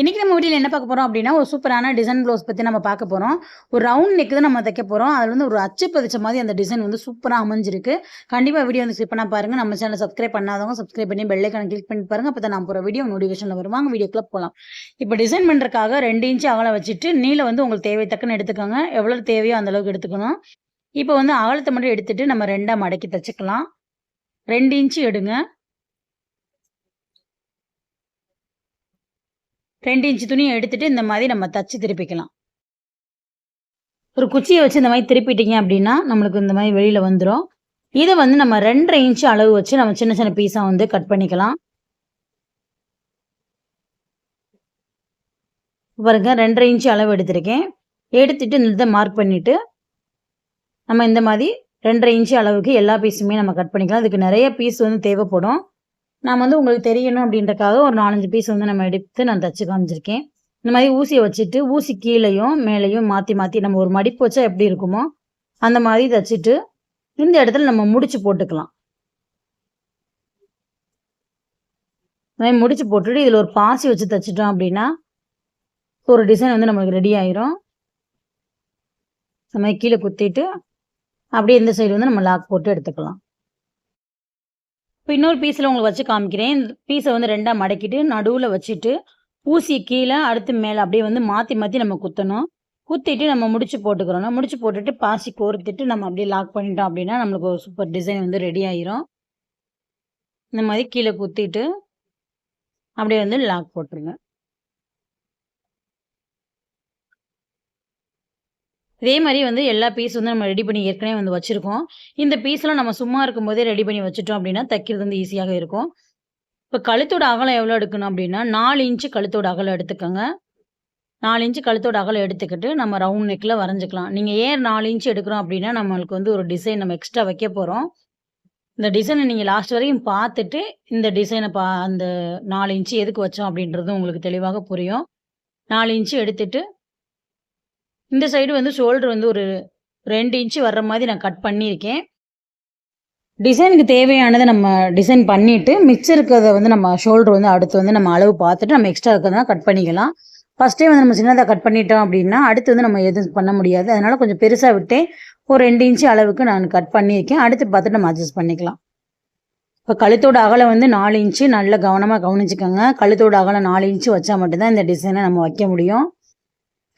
இன்னைக்கு நம்ம வீட்டில் என்ன பார்க்க போகிறோம் அப்படின்னா, ஒரு சூப்பரான டிசைன் ப்ளவுஸ் பற்றி நம்ம பார்க்க போகிறோம் ஒரு ரவுண்ட் நெக் தான் நம்ம தைக்க போகிறோம் அதில் வந்து ஒரு அச்சு பதிச்ச மாதிரி அந்த டிசைன் வந்து சூப்பராக அமைஞ்சிருக்கு. கண்டிப்பாக வீடியோ வந்து ஸ்கிப் பண்ணாம பாருங்க. நம்ம சேனல் சப்ஸ்கிரைப் பண்ணாதவங்க சப்ஸ்கிரைப் பண்ணி பெல் ஐகான கிளிக் பண்ணி பாருங்கள் அப்பதான் நம்ம போற வீடியோ நோட்டிஃபிகேஷனில் வருவாங்க வீடியோக்குள்ள போகலாம் இப்போ டிசைன் பண்ணுறதுக்காக ரெண்டு இன்ச்சு அகலை வச்சுட்டு, நீளை வந்து உங்களுக்கு தேவை தக்குன்னு எடுத்துக்கோங்க. எவ்வளோ தேவையோ அந்த அளவுக்கு எடுத்துக்கணும். இப்போ வந்து அகலத்தை மட்டும் எடுத்துகிட்டு நம்ம ரெண்டாக மடக்கி தச்சுக்கலாம். ரெண்டு இன்ச்சு எடுங்க. 2 இன்ச் துணிய எடுத்துட்டு இந்த மாதிரி நம்ம தச்சு திருப்பிக்கலாம். ஒரு குச்சியை வச்சு இந்த மாதிரி திருப்பிட்டீங்க அப்படின்னா, நம்மளுக்கு இந்த மாதிரி வெளியில் வந்துடும் இதை வந்து நம்ம ரெண்டரை இன்ச்சு அளவு வச்சு நம்ம சின்ன சின்ன பீஸாக வந்து கட் பண்ணிக்கலாம். பாருங்க ரெண்டரை இன்ச்சு அளவு எடுத்திருக்கேன். எடுத்துட்டு இந்த இதை மார்க் பண்ணிட்டு, நம்ம இந்த மாதிரி ரெண்டரை இன்ச்சு அளவுக்கு எல்லா பீஸுமே நம்ம கட் பண்ணிக்கலாம். இதுக்கு நிறைய பீஸ் வந்து தேவைப்படும். நான் வந்து உங்களுக்கு தெரியணும் அப்படின்றக்காக ஒரு 4, 5 பீஸ் வந்து நம்ம எடுத்து நான் தச்சு காமிச்சிருக்கேன். இந்த மாதிரி ஊசியை வச்சுட்டு, ஊசி கீழேயும் மேலேயும் மாற்றி மாற்றி நம்ம ஒரு மடிப்பு வச்சா எப்படி இருக்குமோ, அந்த மாதிரி தச்சுட்டு, இந்த இடத்துல நம்ம முடிச்சு போட்டுக்கலாம். இந்த மாதிரி முடிச்சு போட்டுட்டு, இதில் ஒரு பாசி வச்சு தைச்சிட்டோம் அப்படின்னா, ஒரு டிசைன் வந்து நம்மளுக்கு ரெடி ஆயிரும். இந்த மாதிரி கீழே குத்திட்டு, அப்படியே இந்த சைடு வந்து நம்ம லாக் போட்டு எடுத்துக்கலாம். இப்போ இன்னொரு பீஸில் உங்களுக்கு வச்சு காமிக்கிறேன். இந்த பீஸை வந்து ரெண்டாக மடக்கிட்டு, நடுவில் வச்சுட்டு, ஊசிய கீழே அடுத்து மேலே அப்படியே வந்து மாற்றி மாற்றி நம்ம குத்தணும். குத்திட்டு நம்ம முடிச்சு போட்டுக்கிறோம் முடிச்சு போட்டுட்டு பாசி கோர்த்துட்டு நம்ம அப்படியே லாக் பண்ணிட்டோம் அப்படின்னா, நம்மளுக்கு ஒரு சூப்பர் டிசைன் வந்து ரெடி ஆயிரும். இந்த மாதிரி கீழே குத்திட்டு, அப்படியே வந்து லாக் போட்டுருங்க. இதே மாதிரி வந்து எல்லா பீஸ் வந்து நம்ம ரெடி பண்ணி ஏற்கனவே வந்து வச்சுருக்கோம் இந்த பீஸ்லாம் நம்ம சும்மா இருக்கும்போதே ரெடி பண்ணி வச்சுட்டோம் அப்படின்னா, தைக்கிறது வந்து ஈஸியாக இருக்கும். இப்போ கழுத்தோட அகலம் எவ்வளோ எடுக்கணும் அப்படின்னா, நாலு இன்ச்சு கழுத்தோட அகலம் எடுத்துக்கோங்க நாலு இன்ச்சு கழுத்தோட அகலம் எடுத்துக்கிட்டு, நம்ம ரவுண்ட் நெக்கில் வரைஞ்சிக்கலாம் நீங்கள் ஏன் நாலு இன்ச்சு எடுக்கிறோம் அப்படின்னா, நம்மளுக்கு வந்து ஒரு டிசைன் நம்ம எக்ஸ்ட்ரா வைக்க போகிறோம் இந்த டிசைனை நீங்கள் லாஸ்ட் வரைக்கும் பார்த்துட்டு, இந்த டிசைனை பா அந்த நாலு இன்ச்சு எதுக்கு வச்சோம் அப்படின்றது உங்களுக்கு தெளிவாக புரியும். நாலு இன்ச்சு எடுத்துட்டு இந்த சைடு வந்து ஷோல்டர் வந்து ஒரு ரெண்டு இன்ச்சு வர்ற மாதிரி நான் கட் பண்ணியிருக்கேன். டிசைனுக்கு தேவையானதை நம்ம டிசைன் பண்ணிவிட்டு மிச்சம் இருக்கிறத வந்து நம்ம ஷோல்டர் வந்து அடுத்து வந்து நம்ம அளவு பார்த்துட்டு, நம்ம எக்ஸ்ட்ரா இருக்கிறதா கட் பண்ணிக்கலாம். ஃபர்ஸ்ட்டே வந்து நம்ம சின்னதாக கட் பண்ணிட்டோம் அப்படின்னா, அடுத்து வந்து நம்ம எதுவும் பண்ண முடியாது. அதனால் கொஞ்சம் பெருசாக விட்டே, ஒரு ரெண்டு இன்ச்சு அளவுக்கு நான் கட் பண்ணியிருக்கேன். அடுத்து பார்த்துட்டு நம்ம அட்ஜஸ்ட் பண்ணிக்கலாம். இப்போ கழுத்தோட அகலம் வந்து நாலு இன்ச்சு நல்லா கவனமாக கவனிச்சுக்கோங்க. கழுத்தோட அகலம் நாலு இன்ச்சு வச்சால் மட்டும்தான் இந்த டிசைனை நம்ம வைக்க முடியும்.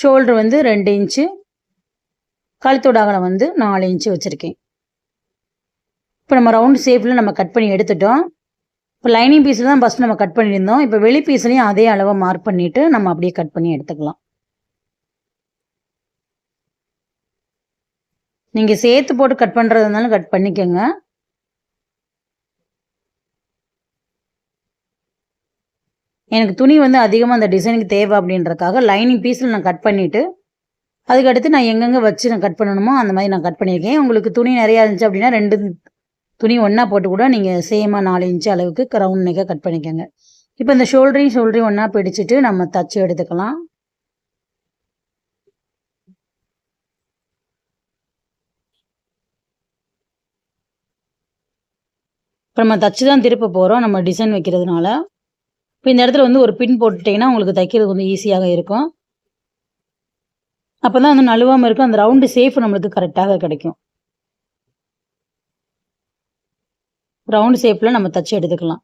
ஷோல்டர் வந்து ரெண்டு இன்ச்சு கழுத்தோட அகலம் வந்து நாலு இன்ச்சு வச்சுருக்கேன் இப்போ நம்ம ரவுண்ட் ஷேப்பில் நம்ம கட் பண்ணி எடுத்துட்டோம். இப்போ லைனிங் பீஸில் தான் ஃபஸ்ட் நம்ம கட் பண்ணியிருந்தோம். இப்போ வெளி பீஸ்லேயும் அதே அளவை மார்க் பண்ணிவிட்டு நம்ம அப்படியே கட் பண்ணி எடுத்துக்கலாம். நீங்கள் சேர்த்து போட்டு கட் பண்ணுறதுனாலும் இருந்தாலும் கட் பண்ணிக்கோங்க எனக்கு துணி வந்து அதிகமாக அந்த டிசைனுக்கு தேவை அப்படின்றதுக்காக லைனிங் பீஸில் நான் கட் பண்ணிவிட்டு அதுக்கடுத்து நான் எங்கெங்கே வச்சு நான் கட் பண்ணணுமோ, அந்த மாதிரி நான் கட் பண்ணியிருக்கேன். உங்களுக்கு துணி நிறையா இருந்துச்சு அப்படின்னா, ரெண்டு துணி ஒன்றா போட்டு கூட நீங்கள் சேமாக நாலு இன்ச்சு அளவுக்கு க்ரௌண்ட் நெக்கா கட் பண்ணிக்கோங்க இப்போ இந்த ஷோல்டரையும் ஷோல்டரையும் ஒன்றா பிடிச்சிட்டு நம்ம தச்சு எடுத்துக்கலாம். இப்போ நம்ம தச்சு தான் திருப்ப போகிறோம் நம்ம டிசைன் வைக்கிறதுனால. இப்போ இந்த இடத்துல வந்து ஒரு பின் போட்டுட்டீங்கன்னா, உங்களுக்கு தைக்கிறது கொஞ்சம் ஈஸியாக இருக்கும். அப்பதான் வந்து நழுவாமல் இருக்கும். அந்த ரவுண்டு சேஃப் நம்மளுக்கு கரெக்டாக கிடைக்கும். ரவுண்டு ஷேப்ல நம்ம தச்சு எடுத்துக்கலாம்.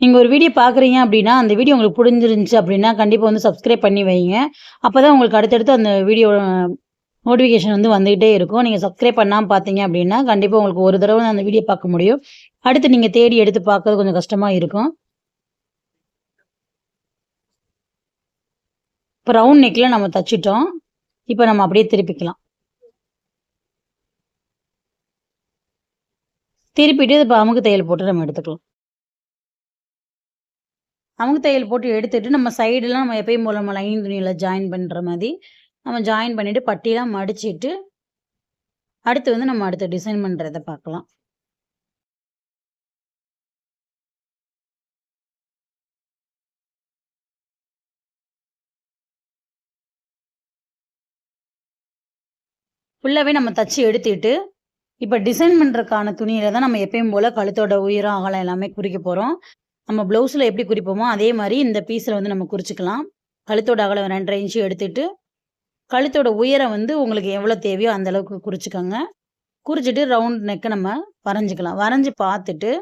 நீங்கள் ஒரு வீடியோ பார்க்குறீங்க அப்படின்னா, அந்த வீடியோ உங்களுக்கு புரிஞ்சிருந்துச்சு அப்படின்னா, கண்டிப்பாக வந்து சப்ஸ்கிரைப் பண்ணி வைங்க. அப்போ தான் உங்களுக்கு அடுத்தடுத்து அந்த வீடியோ நோட்டிஃபிகேஷன் வந்து வந்துகிட்டே இருக்கும். நீங்கள் சப்ஸ்கிரைப் பண்ணாம பார்த்தீங்க அப்படின்னா, கண்டிப்பாக உங்களுக்கு ஒரு தடவை அந்த வீடியோ பார்க்க முடியும். அடுத்து நீங்கள் தேடி எடுத்து பார்க்கறது கொஞ்சம் கஷ்டமாக இருக்கும். இப்போ ரவுண்ட் நெக்கில் நம்ம தச்சுட்டோம். இப்போ நம்ம அப்படியே திருப்பிக்கலாம். திருப்பிட்டு இப்போ அமுக்கு தையல் போட்டு நம்ம எடுத்துக்கலாம். அமுக்கு தையல் போட்டு எடுத்துட்டு, நம்ம சைடெலாம் நம்ம எப்பயும் போல நம்ம லைன் துணியில் ஜாயின் பண்ணுற மாதிரி நம்ம ஜாயின் பண்ணிவிட்டு பட்டியெல்லாம் மடிச்சிட்டு, அடுத்து வந்து நம்ம அடுத்த டிசைன் பண்ணுறதை பார்க்கலாம். ஃபுல்லாகவே நம்ம தச்சு எடுத்துக்கிட்டு இப்போ டிசைன் பண்ணுறதுக்கான துணியில தான் நம்ம எப்பயும் போல் கழுத்தோட உயரம், அகலம் எல்லாமே குறிக்க போகிறோம் நம்ம ப்ளவுஸில் எப்படி குறிப்போமோ அதே மாதிரி இந்த பீஸில் வந்து நம்ம குறிச்சிக்கலாம். கழுத்தோட அகலம் ரெண்டரை இன்ச்சு எடுத்துட்டு கழுத்தோட உயரம் வந்து உங்களுக்கு எவ்வளோ தேவையோ அந்த அளவுக்கு குறிச்சிக்கோங்க. குறிச்சிட்டு ரவுண்ட் நெக்கை நம்ம வரைஞ்சிக்கலாம். வரைஞ்சி பார்த்துட்டு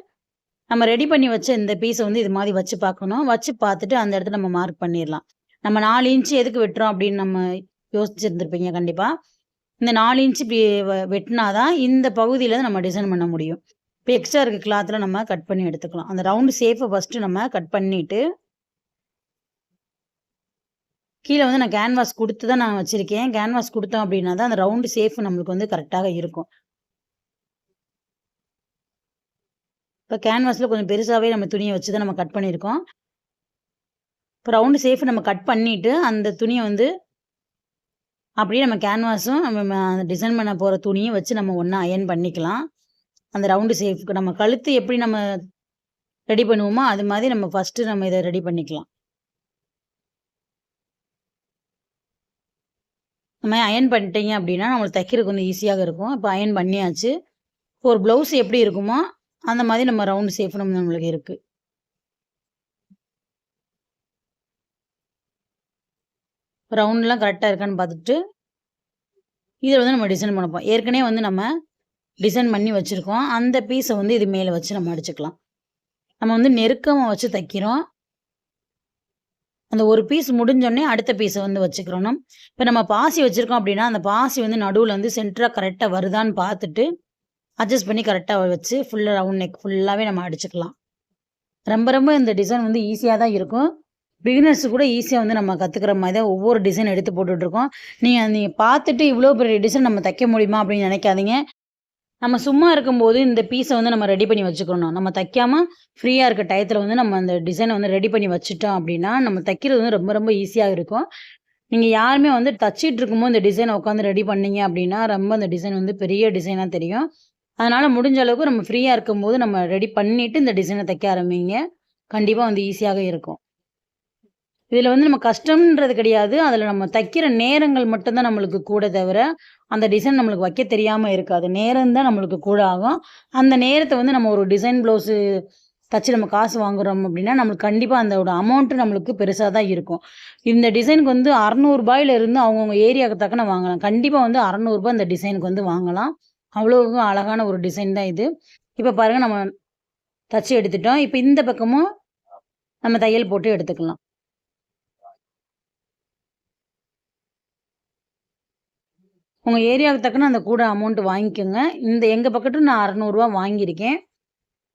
நம்ம ரெடி பண்ணி வச்ச இந்த பீஸை வந்து இது மாதிரி வச்சு பார்க்கணும். வச்சு பார்த்துட்டு அந்த இடத்துல நம்ம மார்க் பண்ணிடலாம். நம்ம நாலு இன்ச்சு எதுக்கு வெட்டுறோம் அப்படின்னு நம்ம யோசிச்சிருந்துருப்பீங்க கண்டிப்பாக இந்த நாலு இன்ச்சு இப்படி வ- வெட்டினாதான் இந்த பகுதியில் தான் நம்ம டிசைன் பண்ண முடியும். இப்போ எக்ஸ்ட்ரா இருக்க கிளாத்தில் நம்ம கட் பண்ணி எடுத்துக்கலாம். அந்த ரவுண்டு சேஃபை ஃபஸ்ட்டு நம்ம கட் பண்ணிவிட்டு கீழே வந்து நான் கேன்வாஸ் கொடுத்து தான் நான் வச்சுருக்கேன். கேன்வாஸ் கொடுத்தோம் அப்படின்னா தான் அந்த ரவுண்டு சேஃப் நம்மளுக்கு வந்து கரெக்டாக இருக்கும். இப்போ கேன்வாஸில் கொஞ்சம் பெருசாகவே நம்ம துணியை வச்சு தான் நம்ம கட் பண்ணியிருக்கோம். இப்போ ரவுண்டு சேஃப் நம்ம கட் பண்ணிவிட்டு அந்த துணியை வந்து அப்படியே நம்ம கேன்வாஸும் நம்ம அந்த டிசைன் பண்ண போகிற துணியும் வச்சு நம்ம ஒன்றா அயன் பண்ணிக்கலாம். அந்த ரவுண்டு சேஃப்க்கு நம்ம கழுத்து எப்படி நம்ம ரெடி பண்ணுவோமோ அது மாதிரி நம்ம ஃபஸ்ட்டு நம்ம இதை ரெடி பண்ணிக்கலாம். நம்ம அயன் பண்ணிட்டீங்க அப்படின்னா நம்மளுக்கு தைக்கிறதுக்கு கொஞ்சம் ஈஸியாக இருக்கும். இப்போ அயன் பண்ணியாச்சு. இப்போ ஒரு ப்ளவுஸ் எப்படி இருக்குமோ அந்த மாதிரி நம்ம ரவுண்டு சேஃப் நம்ம நம்மளுக்கு இருக்குது ரவுண்ட்லாம் கரெக்டாக இருக்கான்னு பார்த்துட்டு இதில் வந்து நம்ம டிசைன் பண்ணப்போம் ஏற்கனவே வந்து நம்ம டிசைன் பண்ணி வச்சுருக்கோம். அந்த பீஸை வந்து இது மேலே வச்சு நம்ம அடிச்சுக்கலாம். நம்ம வந்து நெருக்கமாக வச்சு தைக்கிறோம். அந்த ஒரு பீஸ் முடிஞ்சோடனே அடுத்த பீஸை வந்து வச்சுக்கிறோம் இப்போ நம்ம பாசி வச்சுருக்கோம் அப்படின்னா அந்த பாசி வந்து நடுவில் வந்து சென்டராக கரெக்டாக வருதான்னு பார்த்துட்டு அட்ஜஸ்ட் பண்ணி கரெக்டாக வச்சு ஃபுல்லாக ரவுண்ட் நெக் ஃபுல்லாகவே நம்ம அடிச்சுக்கலாம். ரொம்ப ரொம்ப இந்த டிசைன் வந்து ஈஸியாக தான் இருக்கும். பிகினர்ஸ் கூட ஈஸியாக வந்து நம்ம கற்றுக்கிற மாதிரி தான் ஒவ்வொரு டிசைன் எடுத்து போட்டுட்ருக்கோம். நீங்கள் நீங்கள் பார்த்துட்டு இவ்வளோ பெரிய டிசைன் நம்ம தைக்க முடியுமா அப்படின்னு நினைக்காதீங்க. நம்ம சும்மா இருக்கும்போது இந்த பீஸை வந்து நம்ம ரெடி பண்ணி வச்சுக்கணும். நம்ம தைக்காமல் ஃப்ரீயாக இருக்க டயத்தில் வந்து நம்ம அந்த டிசைனை வந்து ரெடி பண்ணி வச்சுட்டோம் அப்படின்னா நம்ம தைக்கிறது வந்து ரொம்ப ரொம்ப ஈஸியாக இருக்கும். நீங்கள் யாருமே வந்து தச்சிட்டு இருக்கும்போது இந்த டிசைனை உட்காந்து ரெடி பண்ணீங்க அப்படின்னா ரொம்ப அந்த டிசைன் வந்து பெரிய டிசைனாக தெரியும். அதனால் முடிஞ்ச அளவுக்கு நம்ம ஃப்ரீயாக இருக்கும்போது நம்ம ரெடி பண்ணிவிட்டு இந்த டிசைனை தைக்க ஆரம்பிங்க. கண்டிப்பாக வந்து ஈஸியாக இருக்கும். இதில் வந்து நம்ம கஷ்டம்ன்றது கிடையாது. அதில் நம்ம தைக்கிற நேரங்கள் மட்டும்தான் நம்மளுக்கு கூட தவிர அந்த டிசைன் நம்மளுக்கு வைக்க தெரியாமல் இருக்காது. நேரம் தான் நம்மளுக்கு கூட ஆகும். அந்த நேரத்தை வந்து நம்ம ஒரு டிசைன் ப்ளவுஸு தச்சு நம்ம காசு வாங்குறோம் அப்படின்னா நம்மளுக்கு கண்டிப்பாக அந்த அமௌண்ட்டு நம்மளுக்கு பெருசாக தான் இருக்கும். இந்த டிசைனுக்கு வந்து அறநூறுபாயிலிருந்து அவங்கவுங்க ஏரியாவுக்கு தக்கன வாங்கலாம். கண்டிப்பாக வந்து அறநூறுபா இந்த டிசைனுக்கு வந்து வாங்கலாம். அவ்வளோ அழகான ஒரு டிசைன் தான் இது. இப்போ பாருங்கள் நம்ம தச்சு எடுத்துட்டோம். இப்போ இந்த பக்கமும் நம்ம தையல் போட்டு எடுத்துக்கலாம். உங்கள் ஏரியாவுக்கு தக்கன அந்த கூட அமௌண்ட்டு வாங்கிக்கோங்க. இந்த எங்கள் பக்கத்து நான் அறநூறுவா வாங்கியிருக்கேன்.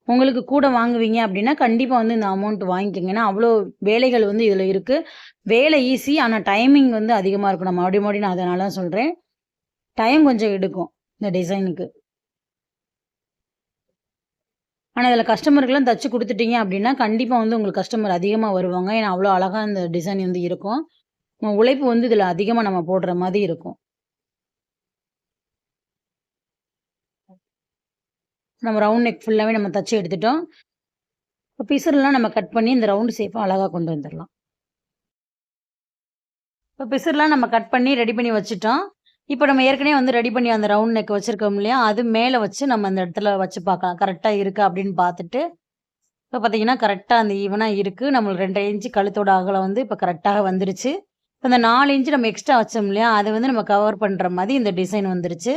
உங்களுக்கு கூட வாங்குவீங்க அப்படின்னா கண்டிப்பாக வந்து இந்த அமௌண்ட் வாங்கிக்கோங்க. ஏன்னா அவ்வளோ வேலைகள் வந்து இதில் இருக்குது வேலை ஈஸி ஆனால் டைமிங் வந்து அதிகமாக இருக்கும். நான் மறுபடியும் மறுபடியும் நான் அதனால சொல்கிறேன் டைம் கொஞ்சம் எடுக்கும் இந்த டிசைனுக்கு ஆனால் இதில் கஸ்டமருக்கெல்லாம் தச்சு கொடுத்துட்டீங்க அப்படின்னா கண்டிப்பாக வந்து உங்களுக்கு கஸ்டமர் அதிகமாக வருவாங்க. ஏன்னா அவ்வளோ அழகாக இந்த டிசைன் வந்து இருக்கும். உழைப்பு வந்து இதில் அதிகமாக நம்ம போடுற மாதிரி இருக்கும். நம்ம ரவுண்ட் நெக் ஃபுல்லாகவே நம்ம தச்சு எடுத்துட்டோம். இப்போ பிசர்லாம் நம்ம கட் பண்ணி இந்த ரவுண்டு ஷேப்பாக அழகாக கொண்டு வந்துடலாம். இப்போ பிசர்லாம் நம்ம கட் பண்ணி ரெடி பண்ணி வச்சுட்டோம். இப்போ நம்ம ஏற்கனவே வந்து ரெடி பண்ணி அந்த ரவுண்ட் நெக் வச்சுருக்கோம் இல்லையா? அது மேலே வச்சு நம்ம அந்த இடத்துல வச்சு பார்க்கலாம். கரெக்டாக இருக்கா அப்படின்னு பார்த்துட்டு இப்போ பார்த்தீங்கன்னா கரெக்டாக அந்த ஈவனாக இருக்குது நம்மளுக்கு ரெண்டு இன்ச்சு கழுத்தோட அகலம் வந்து இப்போ கரெக்டாக வந்துருச்சு. இப்போ அந்த நாலு இன்ச்சு நம்ம எக்ஸ்ட்ரா வச்சோம் இல்லையா? அதை வந்து நம்ம கவர் பண்ணுற மாதிரி இந்த டிசைன் வந்துருச்சு.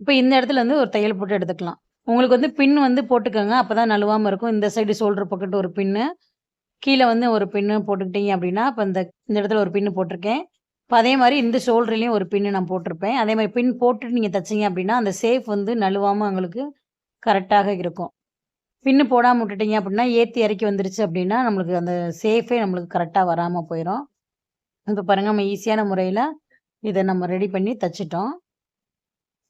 இப்போ இந்த இடத்துல வந்து ஒரு தையல் போட்டு எடுத்துக்கலாம். உங்களுக்கு வந்து பின் வந்து போட்டுக்கோங்க. அப்போ தான் நழுவாமல் இருக்கும். இந்த சைடு ஷோல்டர் பக்கெட் ஒரு பின்னு கீழே வந்து ஒரு பின்னு போட்டுக்கிட்டீங்க அப்படின்னா இப்போ இந்த இந்த இடத்துல ஒரு பின்னு போட்டிருக்கேன். இப்போ அதே மாதிரி இந்த ஷோல்டர்லேயும் ஒரு பின்னு நான் போட்டிருப்பேன். அதே மாதிரி பின் போட்டுட்டு நீங்கள் தைச்சிங்க அப்படின்னா அந்த சேஃப் வந்து நழுவாமல் உங்களுக்கு கரெக்டாக இருக்கும். பின்னு போடாமல் விட்டுட்டீங்க அப்படின்னா ஏற்றி இறக்கி வந்துருச்சு அப்படின்னா நம்மளுக்கு அந்த சேஃபே நம்மளுக்கு கரெக்டாக வராமல் போயிடும் இப்போ பாருங்கள் நம்ம ஈஸியான முறையில் இதை நம்ம ரெடி பண்ணி தச்சிட்டோம்.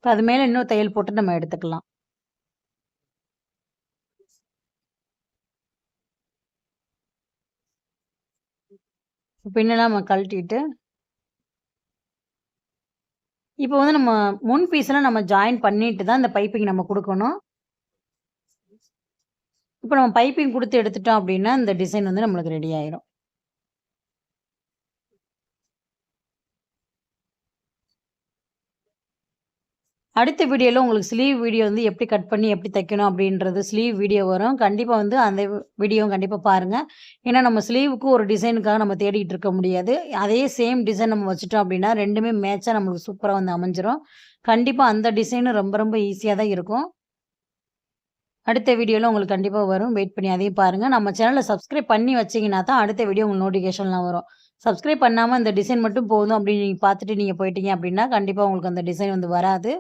இப்போ அது மேலே இன்னும் தையல் போட்டு நம்ம எடுத்துக்கலாம். பின்னெல்லாம் நம்ம கழட்டிட்டு இப்போ வந்து நம்ம முன் பீஸ்லாம் நம்ம ஜாயின் பண்ணிட்டு தான் இந்த பைப்பிங் நம்ம கொடுக்கணும். இப்போ நம்ம பைப்பிங் கொடுத்து எடுத்துட்டோம் அப்படின்னா இந்த டிசைன் வந்து நம்மளுக்கு ரெடி ஆயிரும். அடுத்த வீடியோவில் உங்களுக்கு ஸ்லீவ் வீடியோ வந்து எப்படி கட் பண்ணி எப்படி தைக்கணும் அப்படின்றது ஸ்லீவ் வீடியோ வரும். கண்டிப்பாக வந்து அந்த வீடியோவும் கண்டிப்பாக பாருங்கள் ஏன்னா நம்ம ஸ்லீவுக்கு ஒரு டிசைனுக்காக நம்ம தேடிட்டு இருக்க முடியாது. அதே சேம் டிசைன் நம்ம வச்சுட்டோம் அப்படின்னா ரெண்டுமே மேட்சாக நம்மளுக்கு சூப்பராக வந்து அமைஞ்சிரும். கண்டிப்பாக அந்த டிசைனும் ரொம்ப ரொம்ப ஈஸியாக தான் இருக்கும். அடுத்த வீடியோவில் உங்களுக்கு கண்டிப்பாக வரும். வெயிட் பண்ணி அதையும் பாருங்கள் நம்ம சேனலை சப்ஸ்கிரைப் பண்ணி வச்சீங்கன்னா தான் அடுத்த வீடியோ உங்களுக்கு நோட்டிஃபிகேஷன்லாம் வரும். சப்ஸ்கிரைப் பண்ணாமல் இந்த டிசைன் மட்டும் போதும் அப்படின்னு நீங்கள் பார்த்துட்டு நீங்கள் போயிட்டீங்க அப்படின்னா, கண்டிப்பாக உங்களுக்கு அந்த டிசைன் வந்து வராது.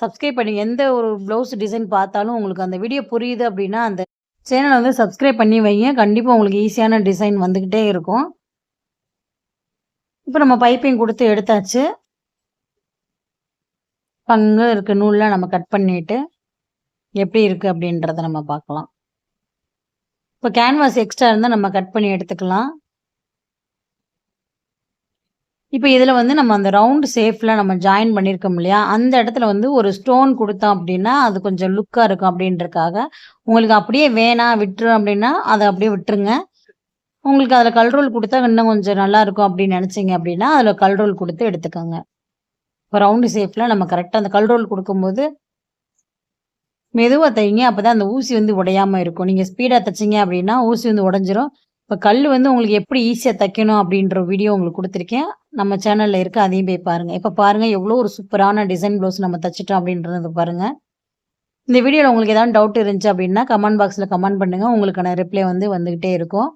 சப்ஸ்கிரைப் பண்ணி எந்த ஒரு ப்ளவுஸ் டிசைன் பார்த்தாலும் உங்களுக்கு அந்த வீடியோ புரியுது அப்படின்னா, அந்த சேனலை வந்து சப்ஸ்கிரைப் பண்ணி வைங்க. கண்டிப்பாக உங்களுக்கு ஈஸியான டிசைன் வந்துக்கிட்டே இருக்கும். இப்போ நம்ம பைப்பிங் கொடுத்து எடுத்தாச்சு. பங்கு இருக்க நூல்லாம் நம்ம கட் பண்ணிட்டு, எப்படி இருக்குது அப்படின்றத நம்ம பார்க்கலாம். இப்போ கேன்வாஸ் எக்ஸ்ட்ரா இருந்தால் நம்ம கட் பண்ணி எடுத்துக்கலாம். இப்போ இதில் வந்து நம்ம அந்த ரவுண்ட் ஷேப்ல நம்ம ஜாயின் பண்ணியிருக்கோம் இல்லையா? அந்த இடத்துல வந்து ஒரு ஸ்டோன் கொடுத்தோம் அப்படின்னா, அது கொஞ்சம் லுக்காக இருக்கும் அப்படின்றதுக்காக, உங்களுக்கு அப்படியே வேணாம் விட்டுரும் அப்படின்னா, அதை அப்படியே விட்டுருங்க. உங்களுக்கு அதில் கல் ரோல் இன்னும் கொஞ்சம் நல்லாருக்கும் அப்படின்னு நினச்சிங்க அப்படின்னா, அதில் கல் ரோல் எடுத்துக்கோங்க. இப்போ ரவுண்டு ஷேப்ல நம்ம கரெக்டாக அந்த கல் ரோல் மெதுவாக தைங்க தைங்க. அப்பதான் அந்த ஊசி வந்து உடையாமல் இருக்கும். நீங்கள் ஸ்பீடாக தைச்சிங்க அப்படின்னா, ஊசி வந்து உடஞ்சிரும் இப்போ கல் வந்து உங்களுக்கு எப்படி ஈஸியாக தைக்கணும் அப்படின்ற வீடியோ உங்களுக்கு கொடுத்துருக்கேன் நம்ம சேனலில் இருக்க அதையும் போய் பாருங்கள் இப்போ பாருங்கள் எவ்வளோ ஒரு சூப்பரான டிசைன் ப்ளவுஸ் நம்ம தச்சிட்டோம் அப்படின்றது பாருங்கள் இந்த வீடியோவில் உங்களுக்கு ஏதாவது டவுட் இருந்துச்சு அப்படின்னா, கமெண்ட் பாக்ஸில் கமெண்ட் பண்ணுங்கள் உங்களுக்கான ரிப்ளை வந்து வந்துக்கிட்டே இருக்கும்.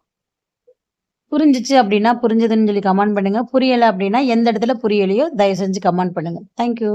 புரிஞ்சிச்சு அப்படின்னா, புரிஞ்சதுன்னு சொல்லி கமெண்ட் பண்ணுங்கள் புரியலை அப்படின்னா, எந்த இடத்துல புரியலையோ தயவு செஞ்சு கமெண்ட் பண்ணுங்கள் தேங்க் யூ.